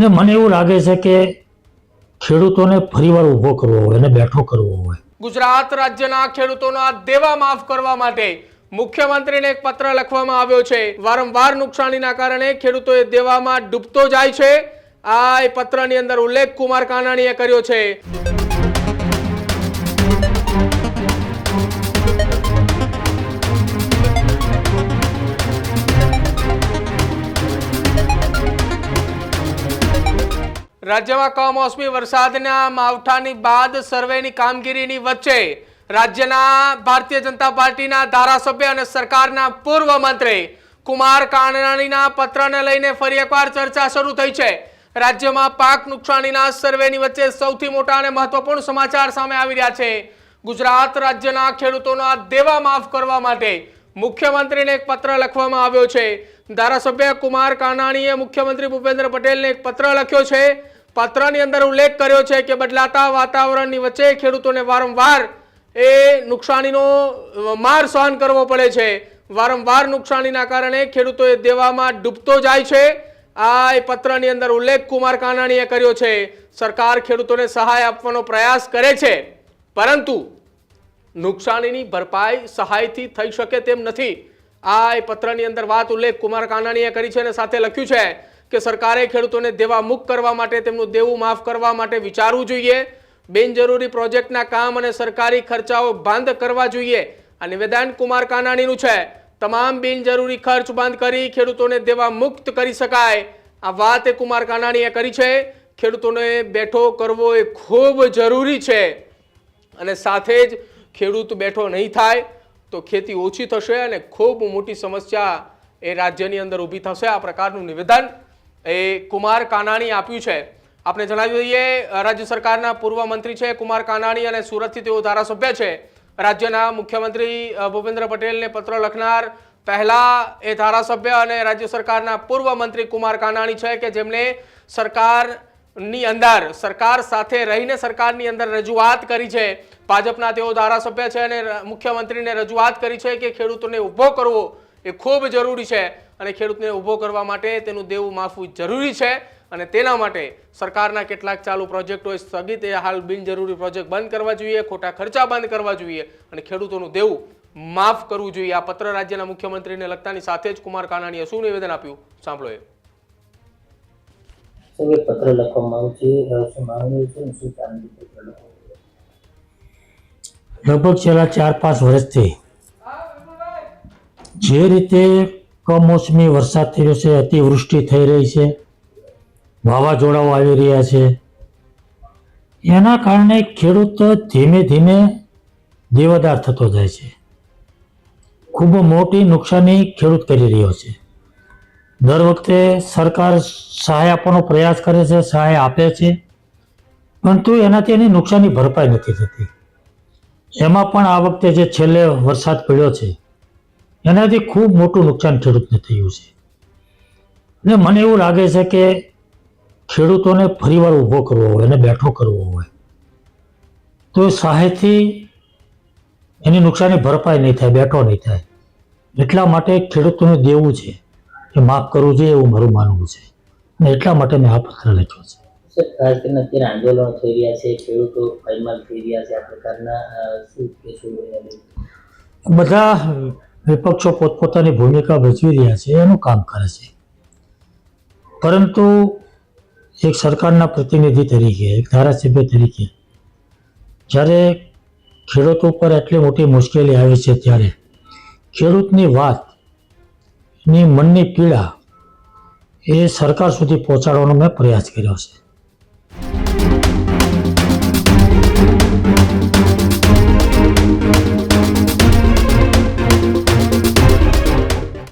ને મને એવું લાગે છે કે ખેડૂતોને ફરીવાર ઊભો કરવો હોય અને બેઠો કરવો હોય. ગુજરાત રાજ્યના ખેડૂતોના દેવા માફ કરવા માટે મુખ્યમંત્રીને એક પત્ર લખવામાં આવ્યો છે. વારંવાર નુકસાનીના કારણે ખેડૂતોએ દેવામાં ડૂબતો જાય છે. આ એ પત્રની અંદર ઉલ્લેખ કુમાર કાનાણીએ કર્યો છે. રાજ્યમાં કમોસમી વરસાદના માવઠાની બાદ સર્વેની કામગીરીની વચ્ચે રાજ્યના ભારતીય જનતા પાર્ટીના ધારાસભ્ય અને સરકારના પૂર્વ મંત્રી કુમાર કાનાણીના પત્રને લઈને ફરી એકવાર ચર્ચા શરૂ થઈ છે. રાજ્યમાં પાક નુકસાનીના સર્વેની વચ્ચે સૌથી મોટા અને મહત્વપૂર્ણ સમાચાર સામે આવી રહ્યા છે. ગુજરાત રાજ્યના ખેડૂતોના દેવા માફ કરવા માટે મુખ્યમંત્રીને એક પત્ર લખવામાં આવ્યો છે. ધારાસભ્ય કુમાર કાનાણીએ મુખ્યમંત્રી ભૂપેન્દ્ર પટેલને એક પત્ર લખ્યો છે. પત્રની અંદર ઉલ્લેખ કર્યો છે કે બદલાતા વાતાવરણની વચ્ચે ખેડૂતોને વારંવાર એ નુકસાનીનો માર સહન કરવો પડે છે. વારંવાર નુકસાનીના કારણે ખેડૂતો એ દેવામાં ડૂબતો જાય છે. આ એ પત્રની અંદર ઉલ્લેખ કુમાર કાનાણીએ કર્યો છે. સરકાર ખેડૂતોને સહાય આપવાનો પ્રયાસ કરે છે. પરંતુ નુકસાનીની ભરપાઈ સહાયથી થઈ શકે તેમ નથી. આ એ પત્રની અંદર વાત ઉલ્લેખ કુમાર કાનાણીએ કરી છે અને સાથે લખ્યું છે. કે સરકારે ખેડૂતોને દેવા મુક્ત કરવા માટે તેમનું દેવું માફ કરવા માટે વિચારવું જોઈએ. બિનજરૂરી પ્રોજેક્ટના કામ અને સરકારી ખર્ચાઓ બંધ કરવા જોઈએ. આ નિવેદન કુમાર કાનાણીનું છે. તમામ બિનજરૂરી ખર્ચ બંધ કરી ખેડૂતોને દેવા મુક્ત કરી શકાય. આ વાત એ કુમાર કાનાણીએ કરી છે. ખેડૂતોને બેઠો કરવો એ ખૂબ જરૂરી છે. અને સાથે જ ખેડૂત બેઠો નહીં થાય તો ખેતી ઓછી થશે અને ખૂબ મોટી સમસ્યા એ રાજ્યની અંદર ઊભી થશે. આ પ્રકારનું નિવેદન એ કુમાર કાનાણી આપ્યું છે. આપણે જણાવી દઈએ, રાજ્ય સરકારના પૂર્વ મંત્રી છે કુમાર કાનાણી અને સુરતથી તેઓ ધારાસભ્ય છે. રાજ્યના મુખ્યમંત્રી ભૂપેન્દ્ર પટેલને પત્ર લખનાર પહેલા એ ધારાસભ્ય અને રાજ્ય સરકારના પૂર્વ મંત્રી કુમાર કાનાણી છે કે જેમણે સરકારની અંદર, સરકાર સાથે રહીને સરકારની અંદર રજૂઆત કરી છે. ભાજપના તેઓ ધારાસભ્ય છે અને મુખ્યમંત્રીને રજૂઆત કરી છે કે ખેડૂતોને ઊભો કરવો એ ખૂબ જરૂરી છે અને ખેડૂતને ઊભો કરવા માટે તેનું દેવું માફવું જરૂરી છે અને તેના માટે સરકારના કેટલાક ચાલુ પ્રોજેક્ટો સ્થગિત એ હાલ બિનજરૂરી પ્રોજેક્ટ બંધ કરવા જોઈએ ખોટા ખર્ચા બંધ કરવા જોઈએ અને ખેડૂતોનું દેવું માફ કરવું જોઈએ. આ પત્ર રાજ્યના મુખ્યમંત્રીને લગતાની સાથે જ કુમાર કાનાણીએ શું નિવેદન આપ્યું? સાંભળો એ. પત્ર લખવામાં આવ્યું છે. માંગણી છે શું કામગીરી લગભગ છેલ્લા ચાર પાંચ વર્ષથી જે રીતે કમોસમી વરસાદ થઈ રહ્યો છે, અતિવૃષ્ટિ થઈ રહી છે, વાવાઝોડાઓ આવી રહ્યા છે, એના કારણે ખેડૂત ધીમે ધીમે દેવાદાર થતો જાય છે. ખૂબ મોટી નુકસાની ખેડૂત કરી રહ્યો છે. દર વખતે સરકાર સહાય આપવાનો પ્રયાસ કરે છે, સહાય આપે છે, પરંતુ એનાથી એની નુકસાની ભરપાઈ નથી થતી. એમાં પણ આ વખતે જે છેલ્લે વરસાદ પડ્યો છે એનાથી ખૂબ મોટું નુકસાન ખેડૂતને થયું છે. ને મને એવું લાગે છે કે ખેડૂતોને ફરીવાર ઊભો કરવો હોય એને બેઠો કરવો હોય તો એ સહાયથી એની નુકસાની ભરપાઈ નહીં થાય બેઠો નહીં થાય. એટલા માટે ખેડૂતોને દેવું છે કે માફ કરવું જોઈએ એવું મારું માનવું છે. અને એટલા માટે મેં આ પત્ર લખ્યો છે. સર ખાસ કરીને અત્યારે આંદોલનો થઈ રહ્યા છે ખેડૂતો પાયમાલ થઈ રહ્યા છે આ પ્રકારના શું બધા વિપક્ષો પોતપોતાની ભૂમિકા ભજવી રહ્યા છે, એનું કામ કરે છે. પરંતુ એક સરકારના પ્રતિનિધિ તરીકે, એક ધારાસભ્ય તરીકે, જ્યારે ખેડૂતો ઉપર એટલી મોટી મુશ્કેલી આવે છે ત્યારે ખેડૂતની વાત, ની મનની પીડા એ સરકાર સુધી પહોંચાડવાનો મેં પ્રયાસ કર્યો છે.